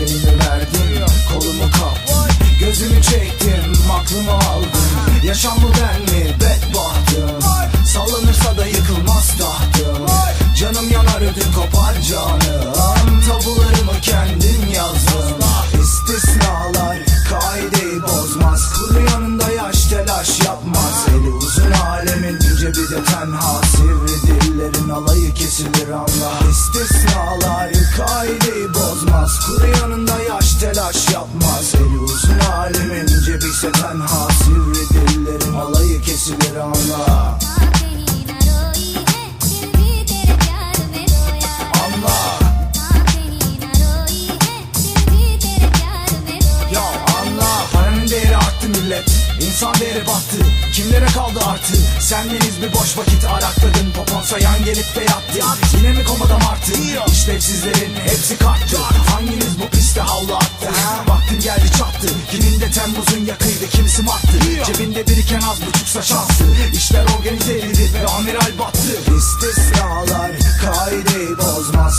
Elini verdim kolumu kaptım Gözümü çektim aklımı aldım. Yaşam mı ben mi? Bedbahtım. Sallanırsa da yıkılmaz tahtım. Canım yanar ödüm kopar canım. Tabularımı kendim yazdım. İstisnalar kaideyi bozmaz. Kuru yanında yaş telaş yapmaz. Eli uzun alemin cebi de tenha. Sivri dillerin alayı kesilir anla İstisnalar kaideyi bozmaz. Kuru telaş yapmaz. Eli uzun alemin cebi ise tenha. Sivri dillerin alayı kesilir anla İnsan değeri battı. Kimlere kaldı artı? Sendeniz bir boş vakit arakladın Popon sayan gelip de yattı. Yine mi komadam artı İşlevsizlerin hepsi kart. Kiminde Temmuz'un yakıydı kimsi marttı. Cebinde biriken az buçuksa şansı İşler organize edildi ve amiral battı. İstisnalar kaideyi bozmaz.